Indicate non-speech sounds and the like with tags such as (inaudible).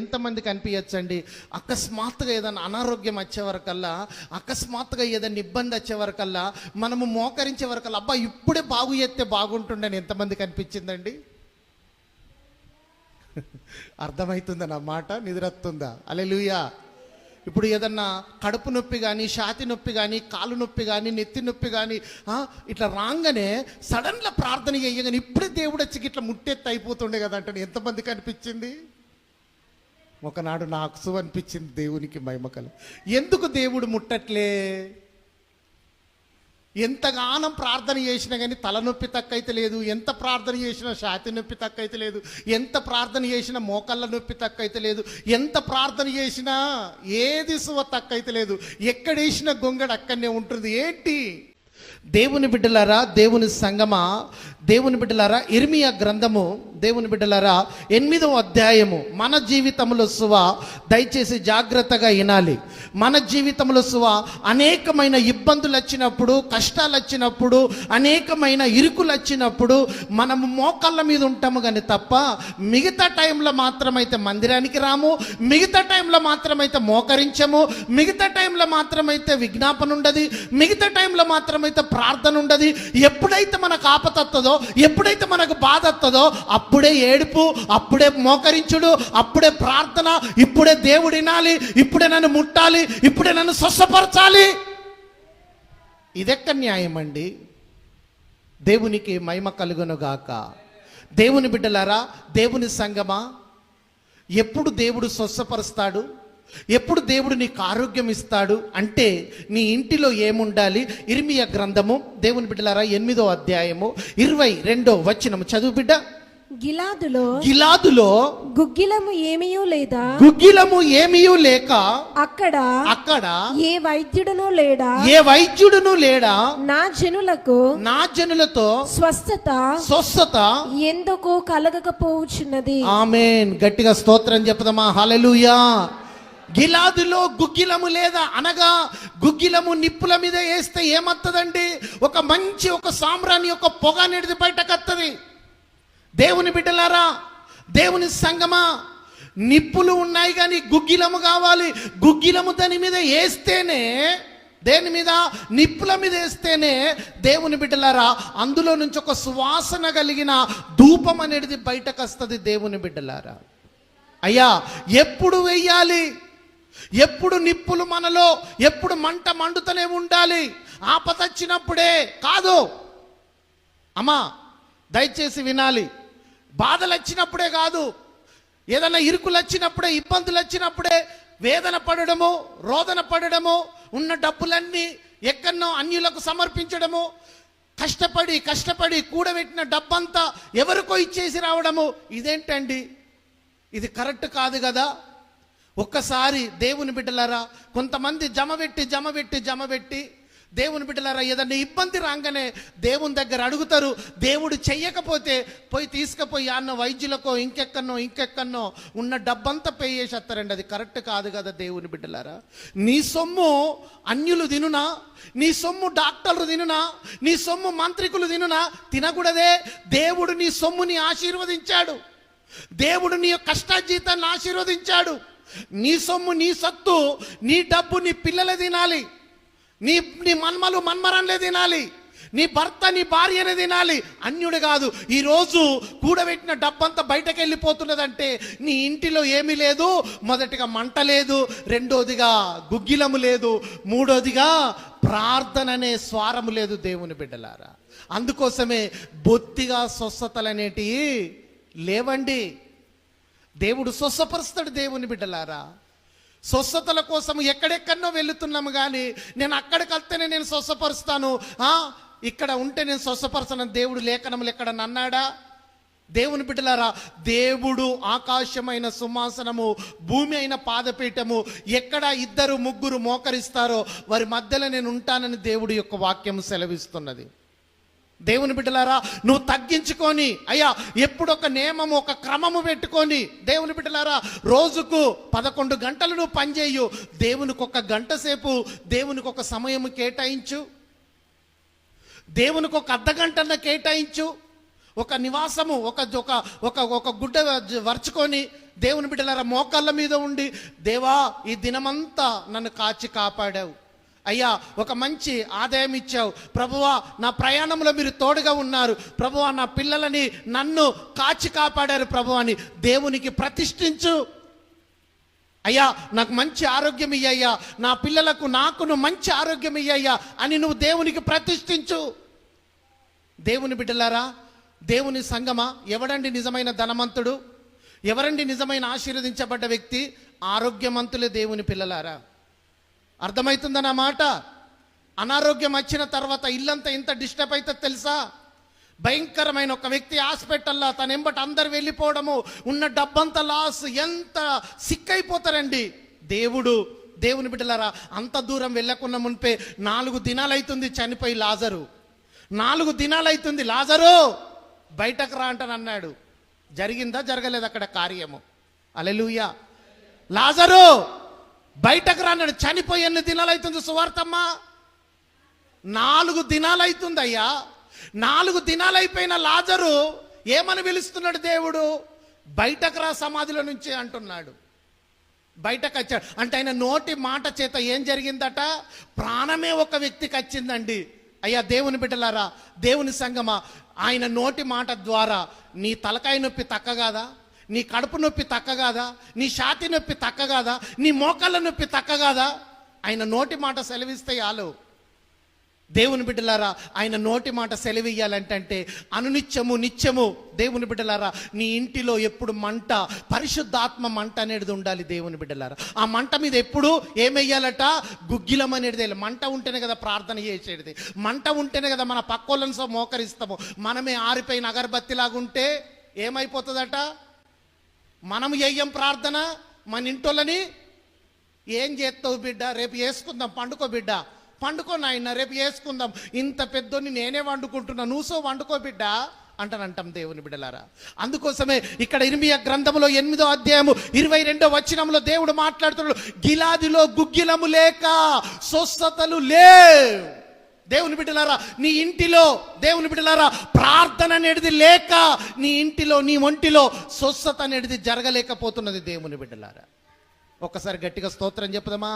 ఎంతమందికి అనిపించచ్చండి? అకస్మాత్తుగా ఏదైనా అనారోగ్యం వచ్చే వరకల్లా అకస్మాత్తుగా ఏదైనా ఇబ్బంది వచ్చే వరకల్లా మనము మోకరించే వరకల్లా అబ్బా ఇప్పుడే బాగు చేస్తే బాగుంటుండని ఎంతమందికి అనిపించిందండి? (laughs) అర్థమవుతుందా నా మాట? నిద్రత్తుందా లూయా ఇప్పుడు ఏదన్నా కడుపు నొప్పి కానీ ఛాతి నొప్పి కానీ కాలు నొప్పి కానీ నెత్తి నొప్పి కానీ ఇట్లా రాగానే సడన్గా ప్రార్థన చేయగానే ఇప్పుడే దేవుడు వచ్చి ఇట్లా ముట్టెత్తి అయిపోతుండే కదా అంటే ఎంతమందికి అనిపించింది? ఒకనాడు నాకు అనిపించింది దేవునికి మహిమకలు. ఎందుకు దేవుడు ముట్టట్లే? ఎంతగానం ప్రార్థన చేసినా కానీ తలనొప్పి తక్కైతే లేదు ఎంత ప్రార్థన చేసినా ఛాతి నొప్పి తక్కైతే లేదు ఎంత ప్రార్థన చేసినా మోకళ్ళ నొప్పి తక్కైతే లేదు ఎంత ప్రార్థన చేసినా ఏది సువ తక్కైతే లేదు ఎక్కడేసిన గొంగడు అక్కడనే ఉంటుంది. ఏంటి? దేవుని బిడ్డలారా దేవుని సంగమా దేవుని బిడ్డలారా ఇర్మియా గ్రంథము దేవుని బిడ్డలారా ఎనిమిదవ అధ్యాయము. మన జీవితంలో సువ దయచేసి జాగ్రత్తగా వినాలి. మన జీవితంలో సువ అనేకమైన ఇబ్బందులు వచ్చినప్పుడు కష్టాలు వచ్చినప్పుడు అనేకమైన ఇరుకులు వచ్చినప్పుడు మనము మోకాళ్ళ మీద ఉంటాము కానీ తప్ప మిగతా టైంలో మాత్రమైతే మందిరానికి రాము మిగతా టైంలో మాత్రమైతే మోకరించము మిగతా టైంలో మాత్రమైతే విజ్ఞాపన ఉండదు మిగతా టైంలో మాత్రమైతే ప్రార్థన ఉండదు. ఎప్పుడైతే మనకు ఆపతత్తదో ఎప్పుడైతే మనకు బాధ వస్తుందో అప్పుడే ఏడుపు అప్పుడే మోకరించుడు అప్పుడే ప్రార్థన ఇప్పుడే దేవుడు వినాలి ఇప్పుడే నన్ను ముట్టాలి ఇప్పుడే నన్ను స్వస్థపరచాలి. ఇదెక్క న్యాయం అండి? దేవునికి మహిమ కలుగునుగాక దేవుని బిడ్డలారా దేవుని సంగమా ఎప్పుడు దేవుడు స్వస్థపరుస్తాడు? ఎప్పుడు దేవుడు నీకు ఆరోగ్యం ఇస్తాడు అంటే నీ ఇంటిలో ఏముండాలి? ఇర్మియా గ్రంథము దేవుని బిడ్డలారా ఎనిమిదో అధ్యాయము ఇరవై రెండో వచనము. చదువు బిడ్డ. గిలాదులో గిలాదులో గుగ్గిలము ఏమీయూ లేదా? గుగ్గిలము ఏమీయూ లేక అక్కడ అక్కడ ఏ వైద్యుడును లేడా? ఏ వైద్యుడును లేడా? నా జనులకు నా జనులతో స్వస్థత స్వస్థత ఎందుకు కలగకపోవచ్చున్నది? ఆమెన్. గట్టిగా స్తోత్రం చెప్దామా? హల్లెలూయా. గిలాదులో గుగ్గిలము లేదా అనగా గుగ్గిలము నిప్పుల మీద వేస్తే ఏమత్తదండి? ఒక మంచి ఒక సామ్రాన్ని ఒక పొగ అనేది బయటకత్తది దేవుని బిడ్డలారా దేవుని సంగమా నిప్పులు ఉన్నాయి కానీ గుగ్గిలము కావాలి. గుగ్గిలము దాని మీద వేస్తేనే దేని మీద? నిప్పుల మీద వేస్తేనే దేవుని బిడ్డలారా అందులో నుంచి ఒక సువాసన కలిగిన ధూపం అనేది బయటకు వస్తుంది దేవుని బిడ్డలారా. అయ్యా ఎప్పుడు వెయ్యాలి ఎప్పుడు నిప్పులు మనలో ఎప్పుడు మంట మండుతూనే ఉండాలి. ఆపతచ్చినప్పుడే కాదు. అమ్మా దయచేసి వినాలి. బాధలు వచ్చినప్పుడే కాదు. ఏదైనా ఇరుకులు వచ్చినప్పుడే ఇబ్బందులు వచ్చినప్పుడే వేదన పడడము రోదన పడడము ఉన్న డబ్బులన్నీ ఎక్కడనో అన్యులకు సమర్పించడము కష్టపడి కష్టపడి కూడబెట్టిన డబ్బంతా ఎవరికో ఇచ్చేసి రావడము ఇదేంటండి? ఇది కరెక్ట్ కాదు కదా? ఒక్కసారి దేవుని బిడ్డలారా కొంతమంది జమ పెట్టి జమ పెట్టి జమ పెట్టి దేవుని బిడ్డలారా ఏదన్నా ఇబ్బంది రాగానే దేవుని దగ్గర అడుగుతారు దేవుడు చెయ్యకపోతే పోయి తీసుకుపోయి అన్న వైద్యులకో ఇంకెక్కనో ఇంకెక్కనో ఉన్న డబ్బంతా పే చేసేస్తారండి. అది కరెక్ట్ కాదు కదా దేవుని బిడ్డలారా? నీ సొమ్ము అన్యులు తినునా? నీ సొమ్ము డాక్టర్లు తినునా? నీ సొమ్ము మంత్రికులు తినునా? తినకూడదే. దేవుడు నీ సొమ్ముని ఆశీర్వదించాడు. దేవుడు నీ కష్ట జీతాన్ని ఆశీర్వదించాడు. నీ సొమ్ము నీ సత్తు నీ డబ్బు నీ పిల్లలే తినాలి. నీ నీ మన్మలు మన్మరాన్లే తినాలి. నీ భర్త నీ భార్యనే తినాలి. అన్యుడు కాదు. ఈరోజు కూడబెట్టిన డబ్బంతా బయటకు వెళ్ళిపోతున్నదంటే నీ ఇంటిలో ఏమీ లేదు మొదటిగా మంట లేదు రెండోదిగా గుగ్గిలము లేదు మూడోదిగా ప్రార్థన అనే స్వారము లేదు దేవుని బిడ్డలారా. అందుకోసమే బొత్తిగా స్వస్థతలనేటివి లేవండి. దేవుడు స్వస్థపరుస్తాడు దేవుని బిడ్డలారా. స్వస్థతల కోసం ఎక్కడెక్కడో వెళుతున్నాము కానీ నేను అక్కడికి వెళ్తేనే నేను స్వస్థపరుస్తాను. ఇక్కడ ఉంటే నేను స్వస్థపరచను దేవుడు లేఖనములు ఎక్కడ అన్నాడా దేవుని బిడ్డలారా దేవుడు ఆకాశమైన సుమాసనము భూమి అయిన పాదపీఠము ఎక్కడ ఇద్దరు ముగ్గురు మోకరిస్తారో వారి మధ్యలో నేను ఉంటానని దేవుడి యొక్క వాక్యం సెలవిస్తున్నది. దేవుని బిడ్డలారా నువ్వు తగ్గించుకొని అయ్యా ఎప్పుడు ఒక నియమము ఒక క్రమము పెట్టుకొని దేవుని బిడ్డలారా రోజుకు పదకొండు గంటలు నువ్వు పనిచేయు దేవునికి ఒక గంట సేపు దేవునికి ఒక సమయము కేటాయించు. దేవునికి ఒక అర్ధగంటన్న కేటాయించు. ఒక నివాసము ఒక ఒక ఒక ఒక గుడ్డ వరుచుకొని దేవుని బిడ్డలారా మోకాళ్ళ మీద ఉండి దేవా ఈ దినమంతా నన్ను కాచి కాపాడావు. అయ్యా ఒక మంచి ఆదాయం ఇచ్చావు. ప్రభువా నా ప్రయాణంలో మీరు తోడుగా ఉన్నారు. ప్రభువా నా పిల్లలని నన్ను కాచి కాపాడారు ప్రభు అని దేవునికి ప్రతిష్ఠించు. అయ్యా నాకు మంచి ఆరోగ్యం ఇయ్యయ్యా. నా పిల్లలకు నాకును మంచి ఆరోగ్యం ఇయ్యయ్యా అని నువ్వు దేవునికి ప్రతిష్ఠించు. దేవుని బిడ్డలారా దేవుని సంగమా ఎవడండి నిజమైన ధనవంతుడు? ఎవరండి నిజమైన ఆశీర్వదించబడ్డ వ్యక్తి? ఆరోగ్యమంతులే దేవుని పిల్లలారా. అర్థమవుతుందన్న మాట? అనారోగ్యం వచ్చిన తర్వాత ఇల్లంతా ఇంత డిస్టర్బ్ అవుతుంది తెలుసా? భయంకరమైన ఒక వ్యక్తి హాస్పిటల్లో తన ఎంబట అందరు వెళ్ళిపోవడము ఉన్న డబ్బంతా లాస్ ఎంత సిక్ అయిపోతారండి. దేవుడు దేవుని బిడ్డలారా అంత దూరం వెళ్ళకుండా మునిపే నాలుగు దినాలు అవుతుంది చనిపోయి లాజరు. నాలుగు దినాలు అవుతుంది లాజరు. బయటకు రా అంటని అన్నాడు. జరిగిందా జరగలేదు అక్కడ కార్యము? అలెలుయా లాజరు! బయటకు రాన్నాడు చనిపోయి ఎన్ని దినాలు అవుతుంది సువార్తమ్మా? నాలుగు దినాలు అవుతుంది అయ్యా నాలుగు దినాలు అయిపోయిన లాజరు ఏమని పిలుస్తున్నాడు దేవుడు? బయటకు రా సమాధిలో నుంచి అంటున్నాడు. బయటకు వచ్చాడు. అంటే ఆయన నోటి మాట చేత ఏం జరిగిందట? ప్రాణమే ఒక వ్యక్తికి వచ్చిందండి. అయ్యా దేవుని బిడ్డలారా దేవుని సంగమా ఆయన నోటి మాట ద్వారా నీ తలకాయ నొప్పి తక్కగాదా? నీ కడుపు నొప్పి తక్కగాదా? నీ ఛాతి నొప్పి తక్కగాదా? నీ మోకాళ్ళ నొప్పి తక్కగాదా? ఆయన నోటి మాట సెలవిస్తే చాలు. దేవుని బిడ్డలారా ఆయన నోటి మాట సెలవియ్యాలంటే అనునిత్యము నిత్యము. దేవుని బిడ్డలారా నీ ఇంటిలో ఎప్పుడు మంట పరిశుద్ధాత్మ మంట అనేది ఉండాలి దేవుని బిడ్డలారా. ఆ మంట మీద ఎప్పుడు ఏమెయ్యాలట? గుగ్గిలం అనేది వెళ్ళి మంట ఉంటేనే కదా ప్రార్థన చేసేది మంట ఉంటేనే కదా మన పక్కోళ్ళని సో మోకరిస్తాము. మనమే ఆరిపోయిన అగరబత్తిలాగా ఉంటే ఏమైపోతుందట? మనం చెయ్యం ప్రార్థన మన ఇంటోళ్ళని ఏం చేస్తావు బిడ్డ? రేపు వేసుకుందాం పండుకో బిడ్డ. పండుకో నాయన రేపు వేసుకుందాం ఇంత పెద్దోని నేనే వండుకుంటున్నా నువ్వు వండుకో బిడ్డ. అంటానంటాం దేవుని బిడ్డలారా. అందుకోసమే ఇక్కడ ఇరిమియ గ్రంథంలో ఎనిమిదో అధ్యాయము ఇరవై రెండో వచనంలో దేవుడు మాట్లాడుతున్నాడు గిలాదిలో గుగ్గిలము లేక స్వస్థతలు లేవు. దేవుని బిడ్డలారా నీ ఇంటిలో దేవుని బిడ్డలారా ప్రార్థన అనేది లేక నీ ఇంటిలో నీ ఒంటిలో స్వస్థత అనేది జరగలేకపోతున్నది దేవుని బిడ్డలారా. ఒక్కసారి గట్టిగా స్తోత్రం చెప్పుదామా?